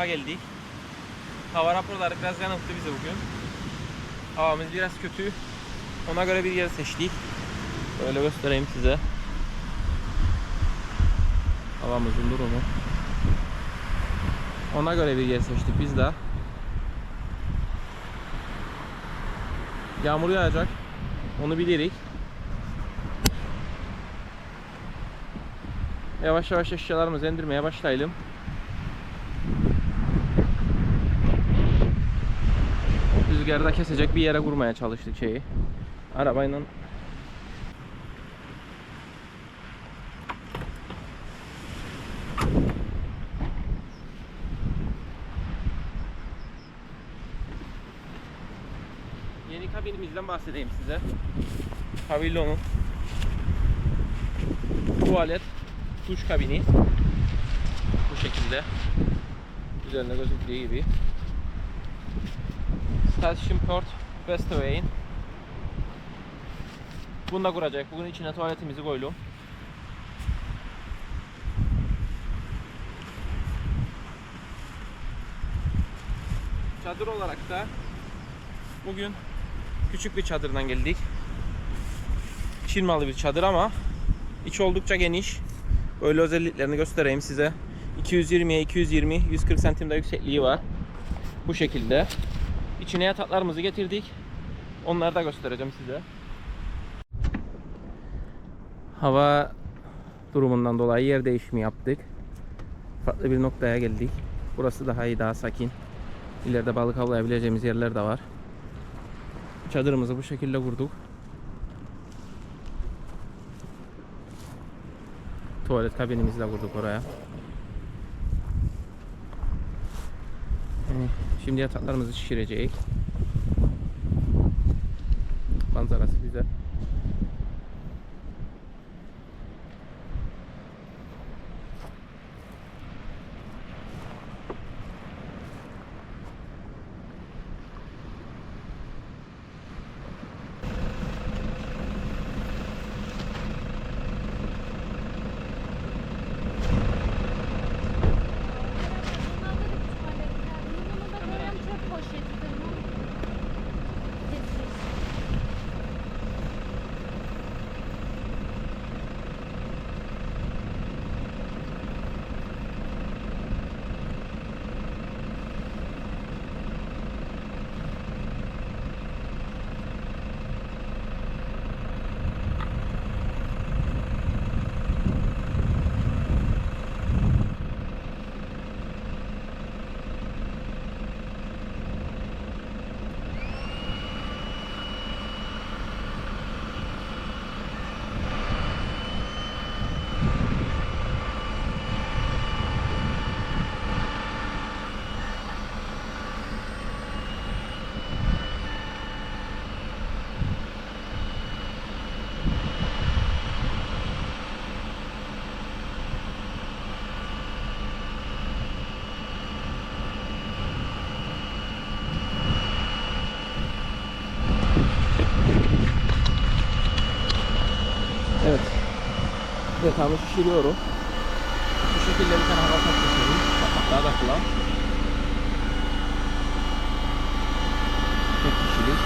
kampa geldik. Hava raporları biraz yanılttı bizi bugün. Havamız biraz kötü. Ona göre bir yer seçtik. Böyle göstereyim size. Havamızın durumu. Ona göre bir yer seçtik biz de. Yağmur yağacak. Onu bilirik. Yavaş yavaş eşyalarımızı indirmeye başlayalım. Rüzgarda kesecek bir yere kurmaya çalıştık şeyi. Arabayla Yeni kabinimizden bahsedeyim size. Pavillonun tuvalet, duş kabini bu şekilde üzerinde gözüktüğü gibi Station Port Westway'in bunu da kuracak. Bugün içine tuvaletimizi koydum. Çadır olarak da bugün küçük bir çadırdan geldik. Çin malı bir çadır ama İç oldukça geniş. Böyle özelliklerini göstereyim size. 220'ye 220, 140 santimde yüksekliği var. Bu şekilde. İçine yataklarımızı getirdik. Onları da göstereceğim size. Hava durumundan dolayı yer değişimi yaptık. Farklı bir noktaya geldik. Burası daha iyi, daha sakin. İleride balık avlayabileceğimiz yerler de var. Çadırımızı bu şekilde kurduk. Tuvalet kabinimizi de kurduk oraya. Şimdi yataklarımızı şişireceğiz. Manzarası güzel. Yatağımı şişiriyorum. Bu şekilde bir tane hava takmışım. Daha da kullan. Tek kişilik.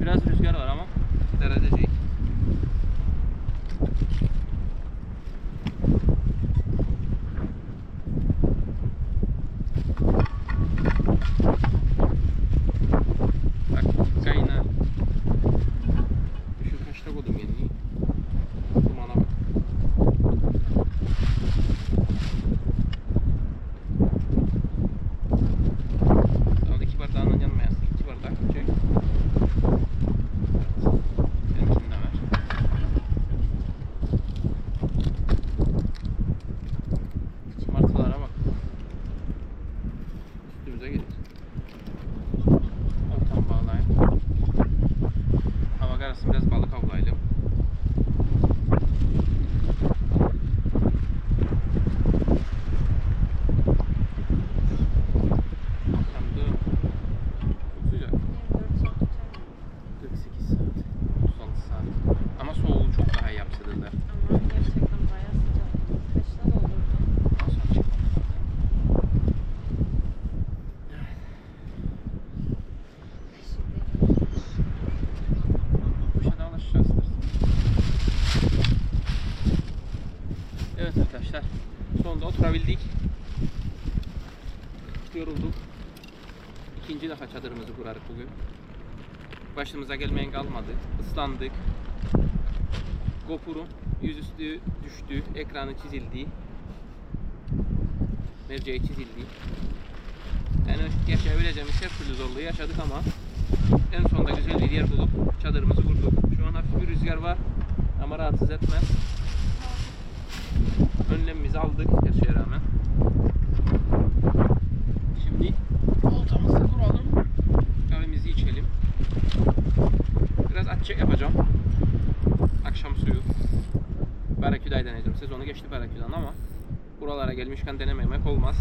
Biraz rüzgar var ama derece değil. Bak kaynar. Şu kaçta koydum yeni? Evet arkadaşlar. Sonunda oturabildik. Yorulduk. İkinci defa çadırımızı kurarık bugün. Başımıza gelmeyen kalmadı. Islandık. GoPro'm yüzüstü düştü. Ekranı çizildi. Merceği çizildi. Yani yaşayabileceğimiz her türlü zorluğu yaşadık ama en sonunda güzel bir yer bulup çadırımızı kurduk. Şu an hafif bir rüzgar var ama rahatsız etmez. Önlemimizi aldık her şeye rağmen. Gelmişken denememek olmaz.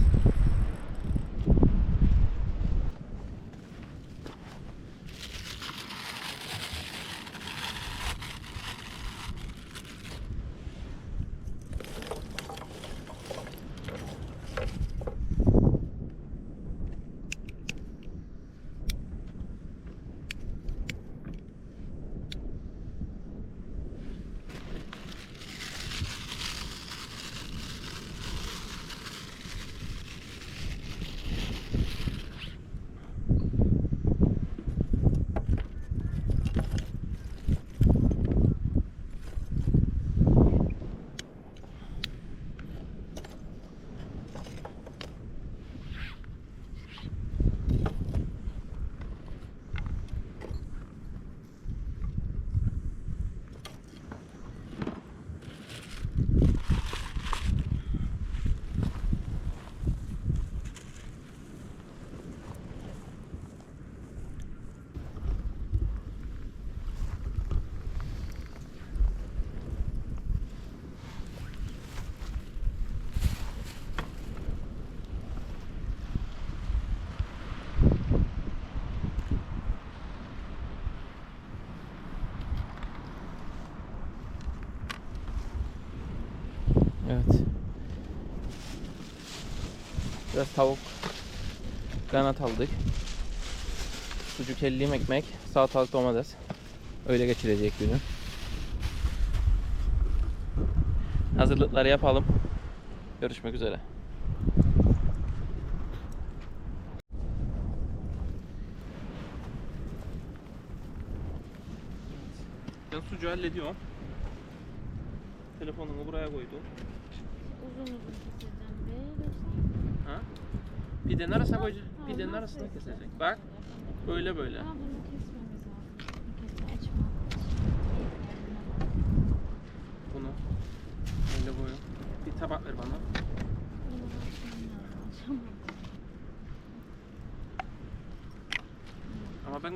Evet. Biraz tavuk kanat aldık. Sucuk elliğim ekmek, salatalık domates. Öyle geçirecek günü. Hazırlıkları yapalım. Görüşmek üzere. Ben sucuğu hallediyorum. Arasına kesecek? Bak böyle böyle. Bunu böyle koyun. Bir tabak ver bana. Ama ben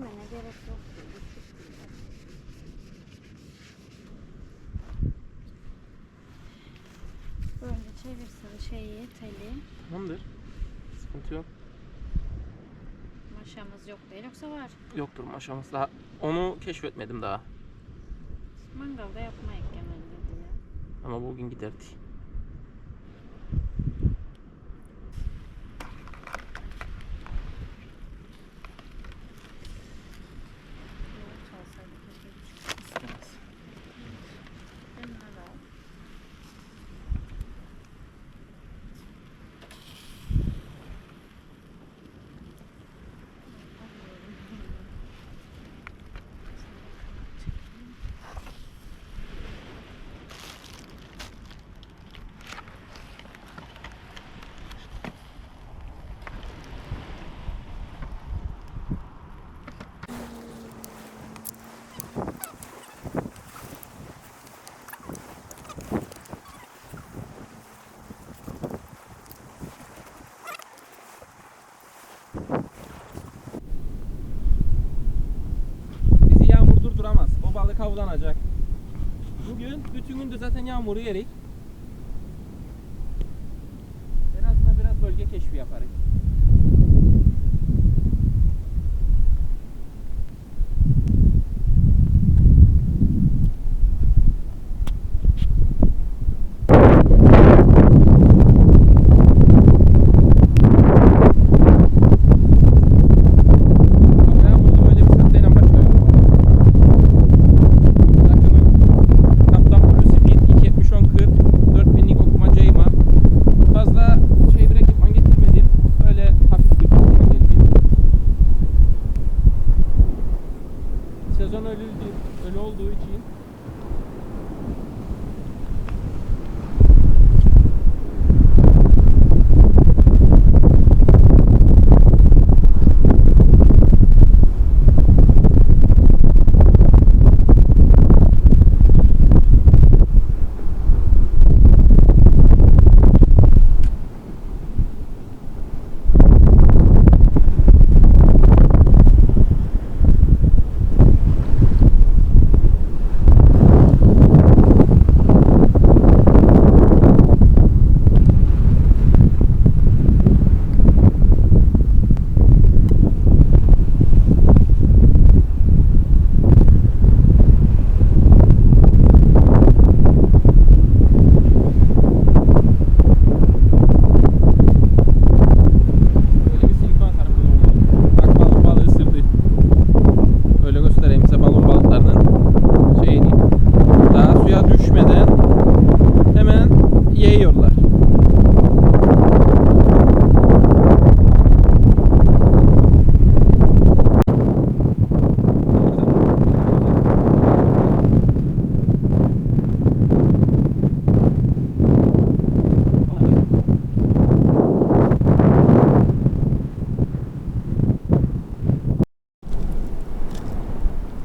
Değilmene gerek yok. Böyle çevirsin şeyi, teli. tamamdır. Sıkıntı yok. Maşamız yok değil yoksa var. Yoktur aşaması daha. Onu keşfetmedim daha. Mangalda yapmayız genelde diye. Ama bugün giderdik. Balık avlanacak. Bugün bütün gün de zaten yağmuru yerik.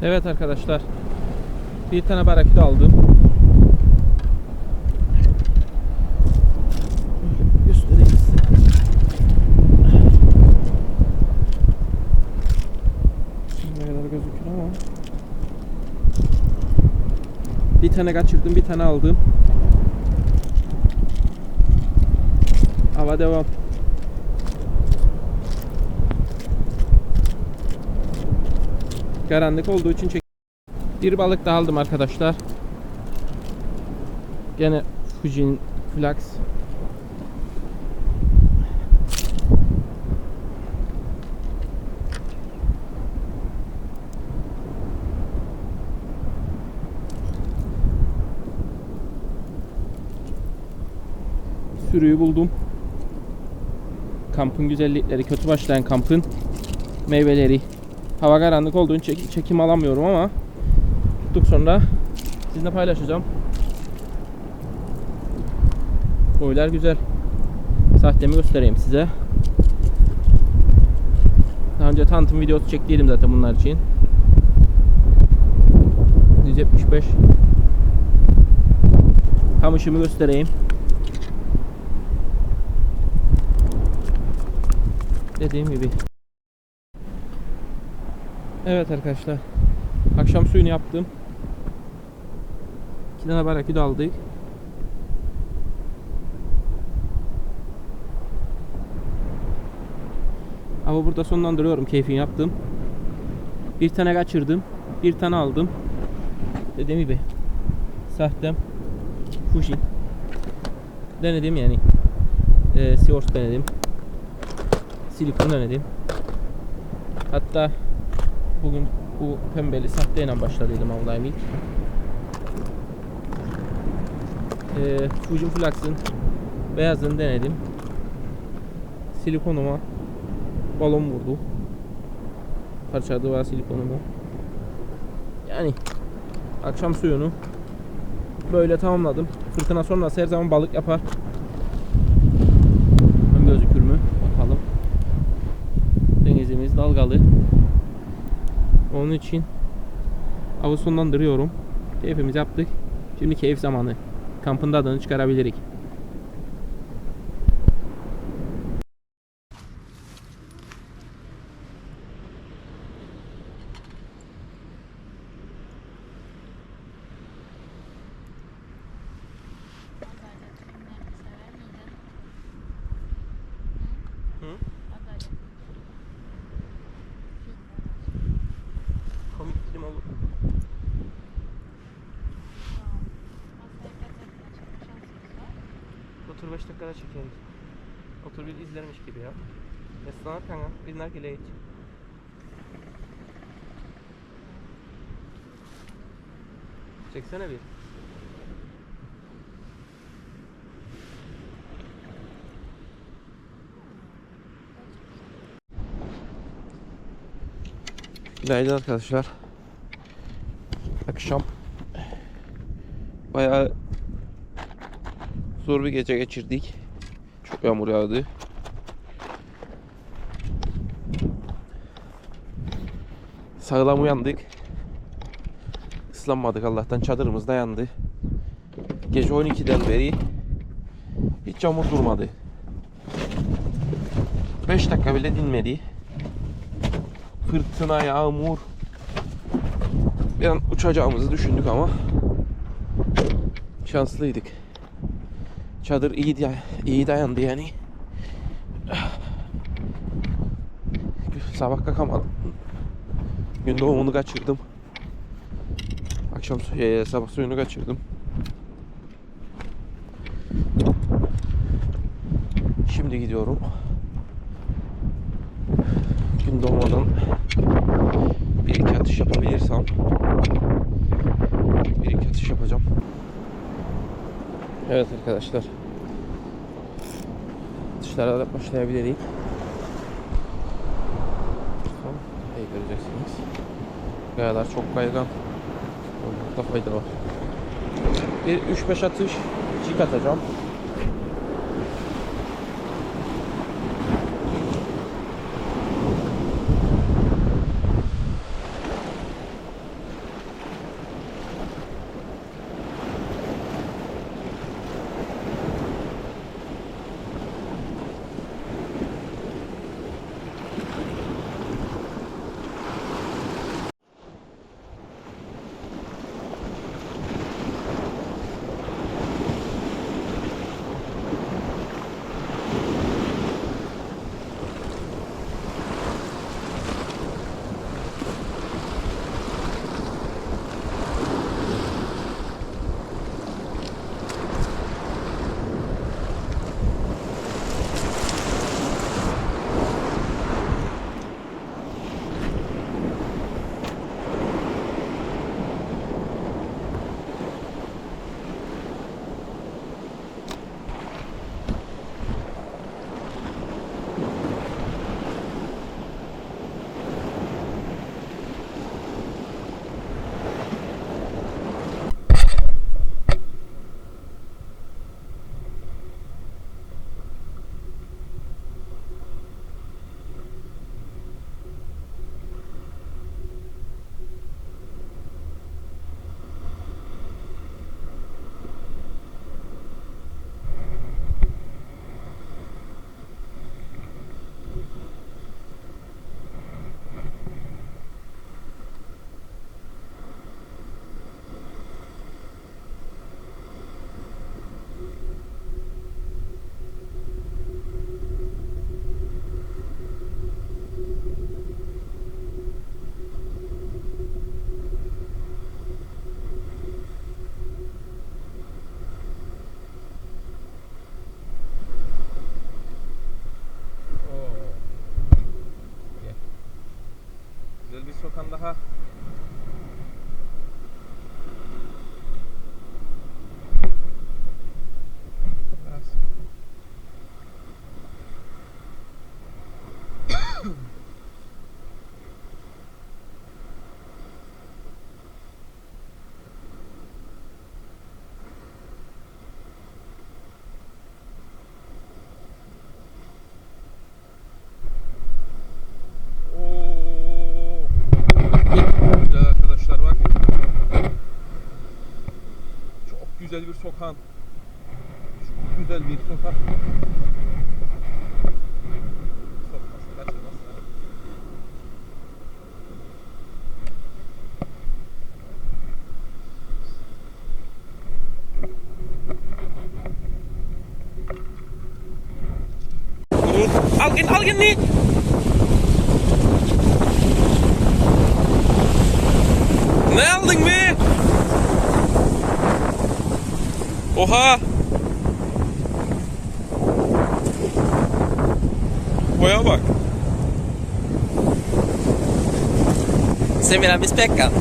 Evet arkadaşlar. Bir tane baraküda aldım. Göstereyim size. Ne kadar gözüküyor ama. Bir tane kaçırdım, bir tane aldım. Hava devam. Karanlık olduğu için çek. Bir balık daha aldım arkadaşlar. Gene Fujin Flax. Sürüyü buldum. Kampın güzellikleri, kötü başlayan kampın meyveleri. Hava karanlık olduğu için çek- çekim alamıyorum ama tuttuk sonra sizinle paylaşacağım. Boylar güzel. Sahtemi göstereyim size. Daha önce tanıtım videosu çektiydim zaten bunlar için. 175 Kamışımı göstereyim. Dediğim gibi. Evet arkadaşlar. Akşam suyunu yaptım. İki tane baraküt aldık. Ama burada sonlandırıyorum keyfini yaptım. Bir tane kaçırdım. Bir tane aldım. Dediğim gibi. Sahtem. Fujin. Denedim yani. Ee, Seahorse denedim. Silikon denedim. Hatta bugün bu pembeli sahteyle başladıydım avlayayım ilk. Ee, Fujin Flux'ın beyazını denedim. Silikonuma balon vurdu. Parçaladı var silikonumu. Yani akşam suyunu böyle tamamladım. Fırtına sonrası her zaman balık yapar. Gözükür mü? Bakalım. Denizimiz dalgalı. Onun için avı sonlandırıyorum. Keyfimizi yaptık. Şimdi keyif zamanı. Kampın tadını çıkarabilirik. Otur 5 dakikada çekeriz. Otur bir izlermiş gibi ya. Neslan kanka. Bir nargile iç. Çeksene bir. Günaydın arkadaşlar. Akşam bayağı zor bir gece geçirdik. Çok yağmur yağdı. Sağlam uyandık. Islanmadık Allah'tan çadırımız da yandı. Gece 12'den beri hiç yağmur durmadı. 5 dakika bile dinmedi. Fırtına, yağmur. Bir an uçacağımızı düşündük ama şanslıydık. Çadır iyi iyi dayandı yani. Sabah kalkamadım. Gün doğumunu kaçırdım. Akşam e, sabah suyunu kaçırdım. Şimdi gidiyorum. Gün doğmadan bir iki atış yapabilirsem bir iki atış yapacağım. Evet arkadaşlar. Atışlara da başlayabiliriz. İyi göreceksiniz. Kayalar çok kaygan. Olmakta fayda var. Bir 3-5 atış çik atacağım. Sokan daha. Biraz. Oo. Güzel arkadaşlar bak. Çok güzel bir sokak. Çok güzel bir sokak. Sokması kaçırması. Al git al Porra! Olha, vaca. Você me lava esse.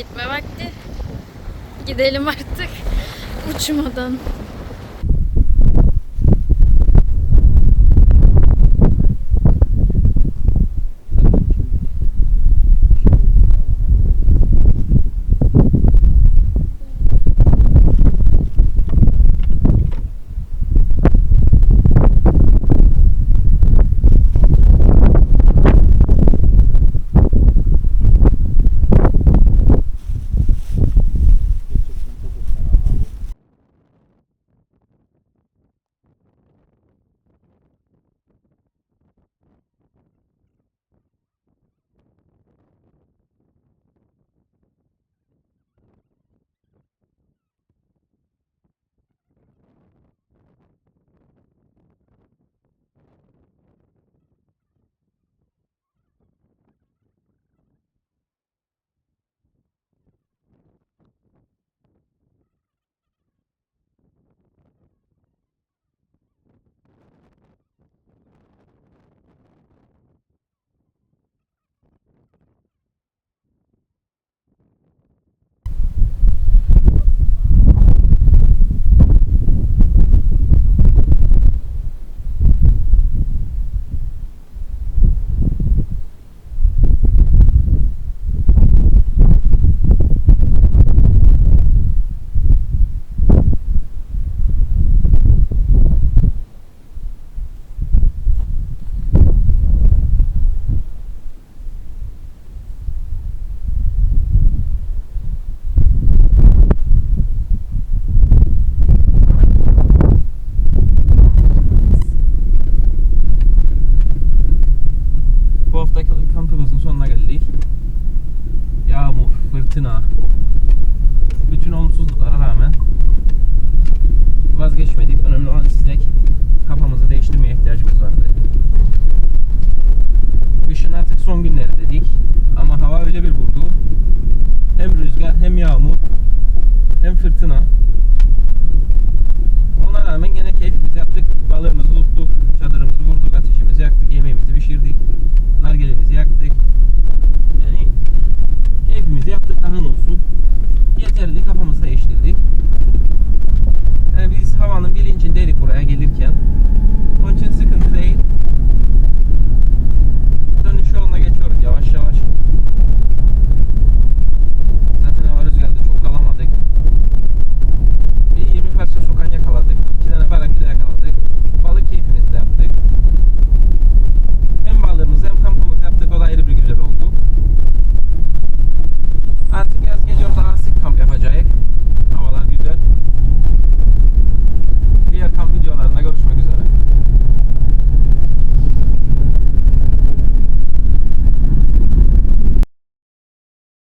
Gitme vakti. Gidelim artık. Uçmadan.